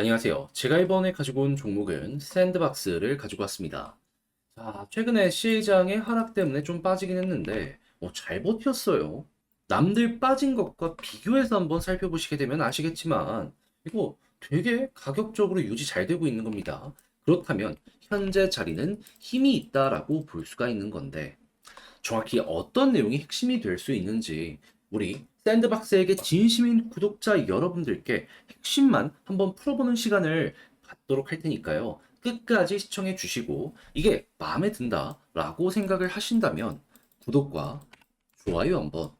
안녕하세요. 제가 이번에 가지고 온 종목은 샌드박스를 가지고 왔습니다. 자, 최근에 시장의 하락 때문에 좀 빠지긴 했는데, 어, 잘 버텼어요. 남들 빠진 것과 비교해서 한번 살펴보시게 되면 아시겠지만, 이거 되게 가격적으로 유지 잘 되고 있는 겁니다. 그렇다면, 현재 자리는 힘이 있다라고 볼 수가 있는 건데, 정확히 어떤 내용이 핵심이 될 수 있는지, 우리 샌드박스에게 진심인 구독자 여러분들께 핵심만 한번 풀어보는 시간을 갖도록 할 테니까요. 끝까지 시청해 주시고 이게 마음에 든다라고 생각을 하신다면 구독과 좋아요 한번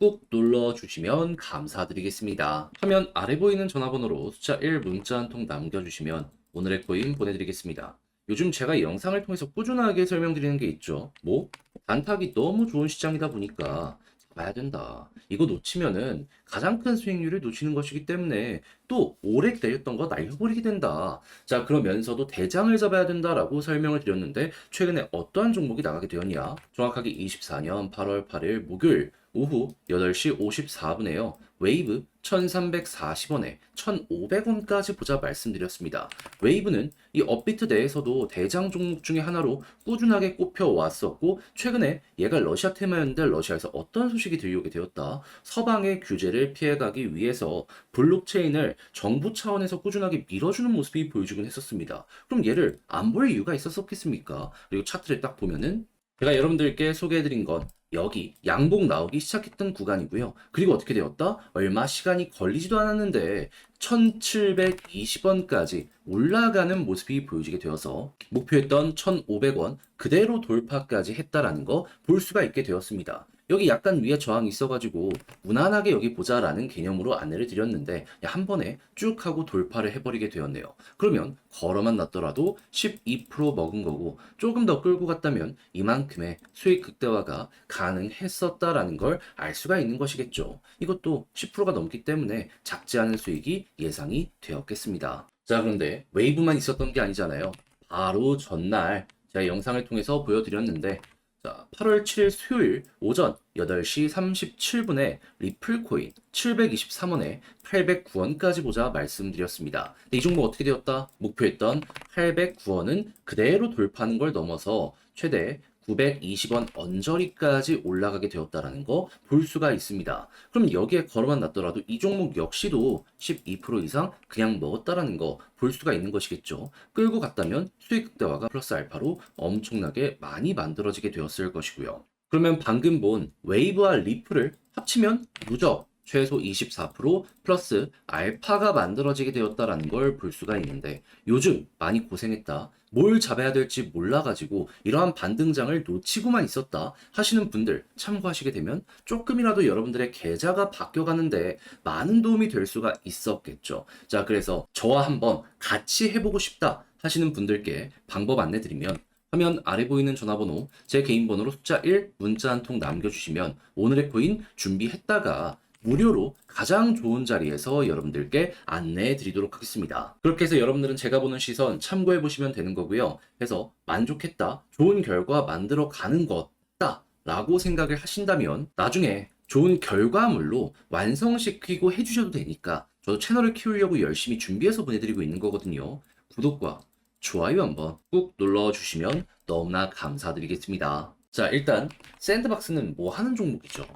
꾹 눌러 주시면 감사드리겠습니다. 화면 아래 보이는 전화번호로 숫자 1 문자 한 통 남겨주시면 오늘의 코인 보내드리겠습니다. 요즘 제가 이 영상을 통해서 꾸준하게 설명드리는 게 있죠. 뭐? 단타기 너무 좋은 시장이다 보니까 봐야 된다. 이거 놓치면은 가장 큰 수익률을 놓치는 것이기 때문에 또 오래 기다렸던 거 날려버리게 된다. 자, 그러면서도 대장을 잡아야 된다라고 설명을 드렸는데 최근에 어떠한 종목이 나가게 되었냐? 정확하게 24년 8월 8일 목요일 오후 8시 54분에요. 웨이브 1340원에 1500원까지 보자 말씀드렸습니다. 웨이브는 이 업비트 내에서도 대장 종목 중에 하나로 꾸준하게 꼽혀왔었고 최근에 얘가 러시아 테마였는데 러시아에서 어떤 소식이 들려오게 되었다. 서방의 규제를 피해가기 위해서 블록체인을 정부 차원에서 꾸준하게 밀어주는 모습이 보여주긴 했었습니다. 그럼 얘를 안 볼 이유가 있었었겠습니까? 그리고 차트를 딱 보면은 제가 여러분들께 소개해드린 건 여기 양봉 나오기 시작했던 구간이고요. 그리고 어떻게 되었다? 얼마 시간이 걸리지도 않았는데 1720원까지 올라가는 모습이 보여지게 되어서 목표했던 1500원 그대로 돌파까지 했다라는 거 볼 수가 있게 되었습니다. 여기 약간 위에 저항이 있어가지고 무난하게 여기 보자라는 개념으로 안내를 드렸는데 한 번에 쭉 하고 돌파를 해버리게 되었네요. 그러면 걸어만 놨더라도 12% 먹은 거고 조금 더 끌고 갔다면 이만큼의 수익 극대화가 가능했었다라는 걸 알 수가 있는 것이겠죠. 이것도 10%가 넘기 때문에 작지 않은 수익이 예상이 되었겠습니다. 자, 그런데 웨이브만 있었던 게 아니잖아요. 바로 전날 제가 영상을 통해서 보여드렸는데 자, 8월 7일 수요일 오전 8시 37분에 리플코인 723원에 809원까지 보자 말씀드렸습니다. 근데 이 종목 어떻게 되었다? 목표했던 809원은 그대로 돌파하는 걸 넘어서 최대 920원 언저리까지 올라가게 되었다라는 거 볼 수가 있습니다. 그럼 여기에 걸어만 놨더라도 이 종목 역시도 12% 이상 그냥 먹었다라는 거 볼 수가 있는 것이겠죠. 끌고 갔다면 수익 극대화가 플러스 알파로 엄청나게 많이 만들어지게 되었을 것이고요. 그러면 방금 본 웨이브와 리플을 합치면 누적 최소 24% 플러스 알파가 만들어지게 되었다라는 걸 볼 수가 있는데 요즘 많이 고생했다. 뭘 잡아야 될지 몰라가지고 이러한 반등장을 놓치고만 있었다 하시는 분들 참고하시게 되면 조금이라도 여러분들의 계좌가 바뀌어가는데 많은 도움이 될 수가 있었겠죠. 자, 그래서 저와 한번 같이 해보고 싶다 하시는 분들께 방법 안내 드리면 화면 아래 보이는 전화번호 제 개인 번호로 숫자 1 문자 한 통 남겨주시면 오늘의 코인 준비했다가 무료로 가장 좋은 자리에서 여러분들께 안내해 드리도록 하겠습니다. 그렇게 해서 여러분들은 제가 보는 시선 참고해 보시면 되는 거고요. 해서 만족했다, 좋은 결과 만들어 가는 것다 라고 생각을 하신다면 나중에 좋은 결과물로 완성시키고 해주셔도 되니까 저도 채널을 키우려고 열심히 준비해서 보내드리고 있는 거거든요. 구독과 좋아요 한번 꾹 눌러주시면 너무나 감사드리겠습니다. 자, 일단 샌드박스는 뭐 하는 종목이죠?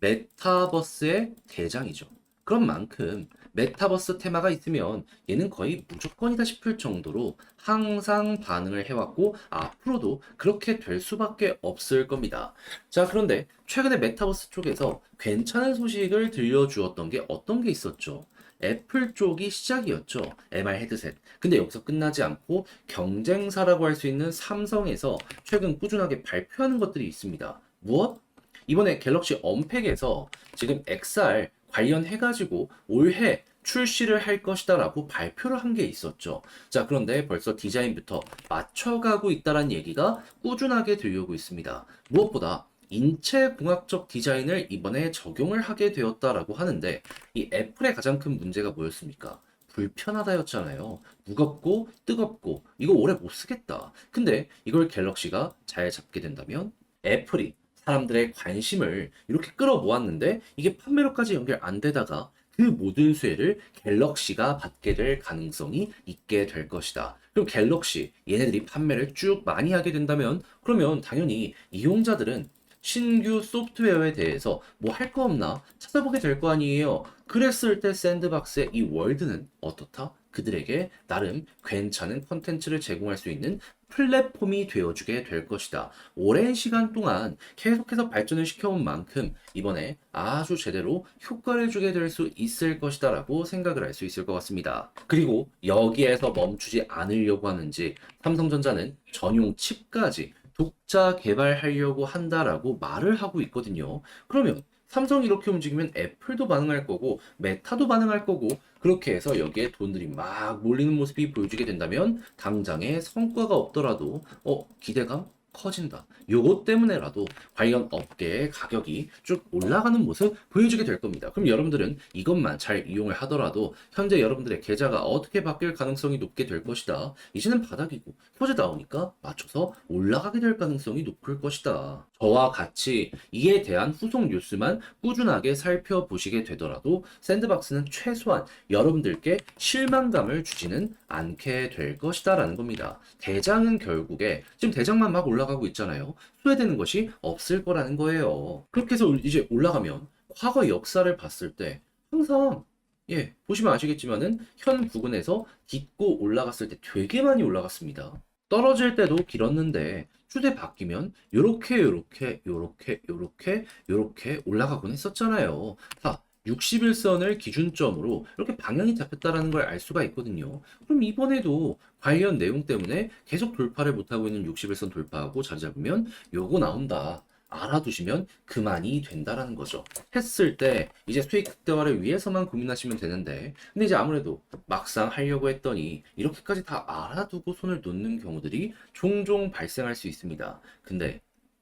메타버스의 대장이죠. 그런 만큼 메타버스 테마가 있으면 얘는 거의 무조건이다 싶을 정도로 항상 반응을 해왔고 앞으로도 그렇게 될 수밖에 없을 겁니다. 자, 그런데 최근에 메타버스 쪽에서 괜찮은 소식을 들려주었던 게 어떤 게 있었죠? 애플 쪽이 시작이었죠. MR 헤드셋. 근데 여기서 끝나지 않고 경쟁사라고 할 수 있는 삼성에서 최근 꾸준하게 발표하는 것들이 있습니다. 무엇? 이번에 갤럭시 언팩에서 지금 XR 관련해가지고 올해 출시를 할 것이다라고 발표를 한 게 있었죠. 자, 그런데 벌써 디자인부터 맞춰가고 있다는 얘기가 꾸준하게 들려오고 있습니다. 무엇보다 인체공학적 디자인을 이번에 적용을 하게 되었다라고 하는데 이 애플의 가장 큰 문제가 뭐였습니까? 불편하다였잖아요. 무겁고 뜨겁고 이거 오래 못 쓰겠다. 근데 이걸 갤럭시가 잘 잡게 된다면 애플이 사람들의 관심을 이렇게 끌어모았는데 이게 판매로까지 연결 안 되다가 그 모든 수혜를 갤럭시가 받게 될 가능성이 있게 될 것이다. 그럼 갤럭시 얘네들이 판매를 쭉 많이 하게 된다면 그러면 당연히 이용자들은 신규 소프트웨어에 대해서 뭐 할 거 없나 찾아보게 될 거 아니에요. 그랬을 때 샌드박스의 이 월드는 어떻다? 그들에게 나름 괜찮은 컨텐츠를 제공할 수 있는 플랫폼이 되어주게 될 것이다. 오랜 시간 동안 계속해서 발전을 시켜온 만큼 이번에 아주 제대로 효과를 주게 될 수 있을 것이다 라고 생각을 할 수 있을 것 같습니다. 그리고 여기에서 멈추지 않으려고 하는지 삼성전자는 전용 칩까지 독자 개발하려고 한다라고 말을 하고 있거든요. 그러면 삼성이 이렇게 움직이면 애플도 반응할 거고 메타도 반응할 거고 그렇게 해서 여기에 돈들이 막 몰리는 모습이 보여지게 된다면 당장의 성과가 없더라도 어 기대감 커진다. 요것 때문에라도 관련 업계의 가격이 쭉 올라가는 모습 보여주게 될 겁니다. 그럼 여러분들은 이것만 잘 이용을 하더라도 현재 여러분들의 계좌가 어떻게 바뀔 가능성이 높게 될 것이다. 이제는 바닥이고 호재 나오니까 맞춰서 올라가게 될 가능성이 높을 것이다. 저와 같이 이에 대한 후속 뉴스만 꾸준하게 살펴보시게 되더라도 샌드박스는 최소한 여러분들께 실망감을 주지는 않게 될 것이다 라는 겁니다. 대장은 결국에 지금 대장만 막 올라가 고 있잖아요. 소외되는 것이 없을 거라는 거예요. 그렇게 해서 이제 올라가면 과거 역사를 봤을 때 항상 예, 보시면 아시겠지만은 현 부근에서 딛고 올라갔을 때 되게 많이 올라갔습니다. 떨어질 때도 길었는데 추세 바뀌면 요렇게 요렇게 요렇게 요렇게 요렇게 올라가곤 했었잖아요. 자, 61선을 기준점으로 이렇게 방향이 잡혔다라는 걸 알 수가 있거든요. 그럼 이번에도 관련 내용 때문에 계속 돌파를 못하고 있는 61선 돌파하고 자리 잡으면 요거 나온다. 알아두시면 그만이 된다라는 거죠. 했을 때 이제 수익 극대화를 위해서만 고민하시면 되는데 근데 이제 아무래도 막상 하려고 했더니 이렇게까지 다 알아두고 손을 놓는 경우들이 종종 발생할 수 있습니다. 근데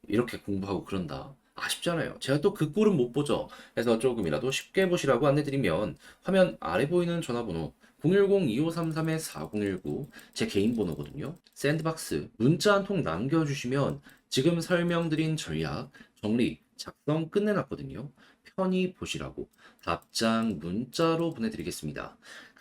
이렇게 공부하고 그런다. 아쉽잖아요. 제가 또 그 꼴은 못 보죠. 그래서 조금이라도 쉽게 보시라고 안내드리면 화면 아래 보이는 전화번호 010-2533-4019 제 개인 번호거든요. 샌드박스 문자 한 통 남겨주시면 지금 설명드린 전략 정리 작성 끝내놨거든요. 편히 보시라고 답장 문자로 보내드리겠습니다.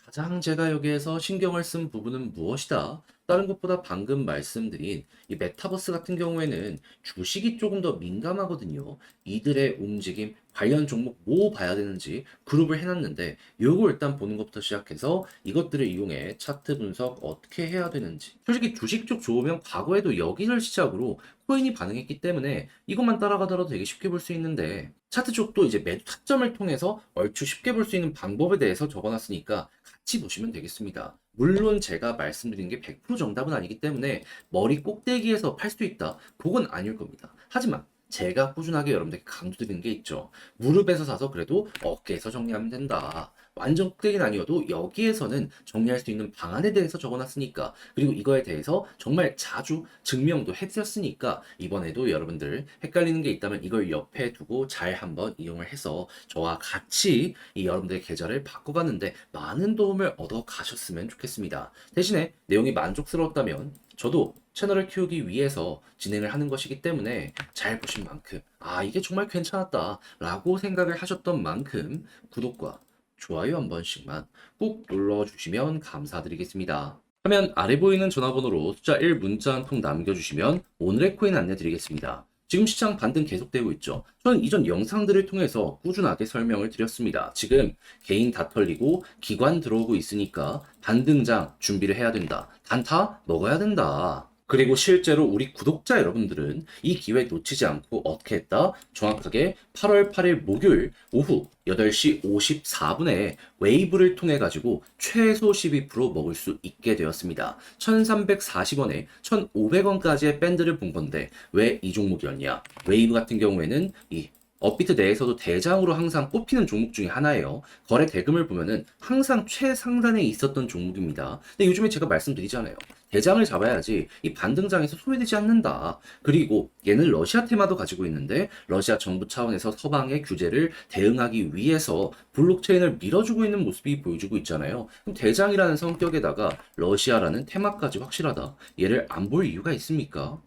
가장 제가 여기에서 신경을 쓴 부분은 무엇이다? 다른 것보다 방금 말씀드린 이 메타버스 같은 경우에는 주식이 조금 더 민감하거든요. 이들의 움직임, 관련 종목 뭐 봐야 되는지 그룹을 해놨는데 요거 일단 보는 것부터 시작해서 이것들을 이용해 차트 분석 어떻게 해야 되는지 솔직히 주식 쪽 좋으면 과거에도 여기를 시작으로 코인이 반응했기 때문에 이것만 따라가더라도 되게 쉽게 볼 수 있는데 차트 쪽도 이제 매도 타점을 통해서 얼추 쉽게 볼 수 있는 방법에 대해서 적어놨으니까 같이 보시면 되겠습니다. 물론 제가 말씀드린 게 100% 정답은 아니기 때문에 머리 꼭대기에서 팔 수 있다. 그건 아닐 겁니다. 하지만 제가 꾸준하게 여러분들께 강조드리는 게 있죠. 무릎에서 사서 그래도 어깨에서 정리하면 된다. 완전 꼭대기는 아니어도 여기에서는 정리할 수 있는 방안에 대해서 적어놨으니까 그리고 이거에 대해서 정말 자주 증명도 해드렸으니까 이번에도 여러분들 헷갈리는 게 있다면 이걸 옆에 두고 잘 한번 이용을 해서 저와 같이 이 여러분들의 계좌를 바꿔가는데 많은 도움을 얻어 가셨으면 좋겠습니다. 대신에 내용이 만족스러웠다면 저도 채널을 키우기 위해서 진행을 하는 것이기 때문에 잘 보신 만큼 아 이게 정말 괜찮았다 라고 생각을 하셨던 만큼 구독과 좋아요 한 번씩만 꾹 눌러주시면 감사드리겠습니다. 화면 아래 보이는 전화번호로 숫자 1 문자 한 통 남겨주시면 오늘의 코인 안내드리겠습니다. 지금 시장 반등 계속되고 있죠. 저는 이전 영상들을 통해서 꾸준하게 설명을 드렸습니다. 지금 개인 다 털리고 기관 들어오고 있으니까 반등장 준비를 해야 된다. 단타 먹어야 된다. 그리고 실제로 우리 구독자 여러분들은 이 기회 놓치지 않고 어떻게 했다? 정확하게 8월 8일 목요일 오후 8시 54분에 웨이브를 통해 가지고 최소 12% 먹을 수 있게 되었습니다. 1340원에 1500원까지의 밴드를 본 건데 왜 이 종목이었냐? 웨이브 같은 경우에는 이 업비트 내에서도 대장으로 항상 꼽히는 종목 중에 하나예요. 거래 대금을 보면은 항상 최상단에 있었던 종목입니다. 근데 요즘에 제가 말씀드리잖아요. 대장을 잡아야지 이 반등장에서 소외되지 않는다. 그리고 얘는 러시아 테마도 가지고 있는데 러시아 정부 차원에서 서방의 규제를 대응하기 위해서 블록체인을 밀어주고 있는 모습이 보여주고 있잖아요. 그럼 대장이라는 성격에다가 러시아라는 테마까지 확실하다. 얘를 안 볼 이유가 있습니까?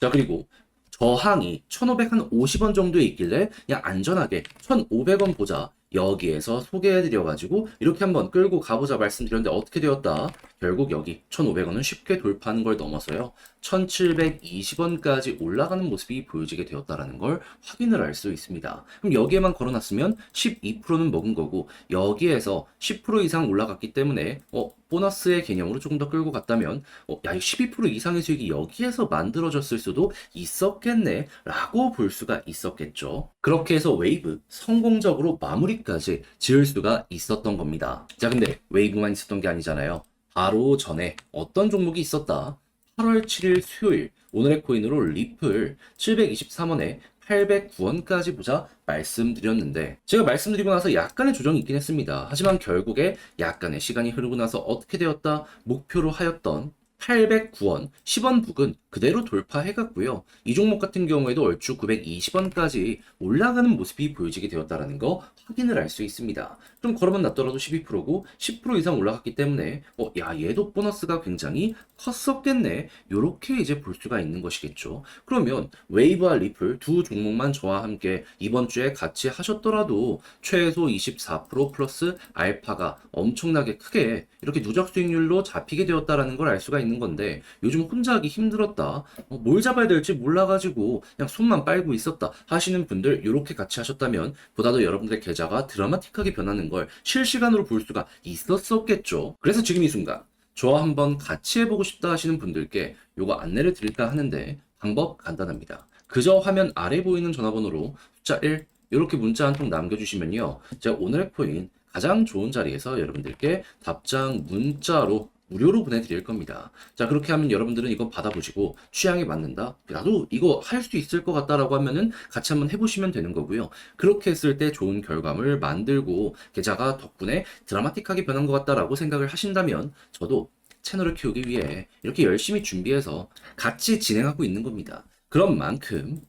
자, 그리고 저항이 1,550원 정도에 있길래 그냥 안전하게 1,500원 보자. 여기에서 소개해드려가지고 이렇게 한번 끌고 가보자 말씀드렸는데 어떻게 되었다? 결국 여기 1,500원은 쉽게 돌파하는 걸 넘어서요. 1,720원까지 올라가는 모습이 보여지게 되었다라는 걸 확인을 할수 있습니다. 그럼 여기에만 걸어놨으면 12%는 먹은 거고 여기에서 10% 이상 올라갔기 때문에 어, 보너스의 개념으로 조금 더 끌고 갔다면 어, 야, 이12% 이상의 수익이 여기에서 만들어졌을 수도 있었겠네 라고 볼 수가 있었겠죠. 그렇게 해서 웨이브 성공적으로 마무리 까지 지을 수가 있었던 겁니다. 자, 근데 웨이브만 있었던 게 아니잖아요. 바로 전에 어떤 종목이 있었다? 8월 7일 수요일 오늘의 코인으로 리플 723원에 809원까지 보자 말씀드렸는데 제가 말씀드리고 나서 약간의 조정이 있긴 했습니다. 하지만 결국에 약간의 시간이 흐르고 나서 어떻게 되었다? 목표로 하였던 809원, 10원 부근 그대로 돌파해갔고요. 이 종목 같은 경우에도 얼추 920원까지 올라가는 모습이 보여지게 되었다는 거 확인을 할수 있습니다. 좀 걸어만 놨더라도 12%고 10% 이상 올라갔기 때문에 어, 야 얘도 보너스가 굉장히 컸었겠네. 요렇게 이제 볼 수가 있는 것이겠죠. 그러면 웨이브와 리플 두 종목만 저와 함께 이번 주에 같이 하셨더라도 최소 24% 플러스 알파가 엄청나게 크게 이렇게 누적 수익률로 잡히게 되었다라는 걸 알 수가 있는 건데 요즘 혼자 하기 힘들었 다. 어, 뭘 잡아야 될지 몰라가지고 그냥 손만 빨고 있었다 하시는 분들 이렇게 같이 하셨다면 보다 도 여러분들의 계좌가 드라마틱하게 변하는 걸 실시간으로 볼 수가 있었었겠죠. 그래서 지금 이 순간 저와 한번 같이 해보고 싶다 하시는 분들께 요거 안내를 드릴까 하는데 방법 간단합니다. 그저 화면 아래 보이는 전화번호로 숫자 1 이렇게 문자 한 통 남겨주시면요. 제가 오늘의 코인 가장 좋은 자리에서 여러분들께 답장 문자로 무료로 보내드릴 겁니다. 자, 그렇게 하면 여러분들은 이거 받아보시고 취향에 맞는다? 나도 이거 할 수 있을 것 같다라고 하면은 같이 한번 해보시면 되는 거고요. 그렇게 했을 때 좋은 결과물 만들고 계좌가 덕분에 드라마틱하게 변한 것 같다라고 생각을 하신다면 저도 채널을 키우기 위해 이렇게 열심히 준비해서 같이 진행하고 있는 겁니다. 그런 만큼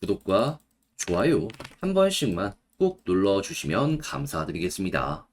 구독과 좋아요 한 번씩만 꼭 눌러주시면 감사드리겠습니다.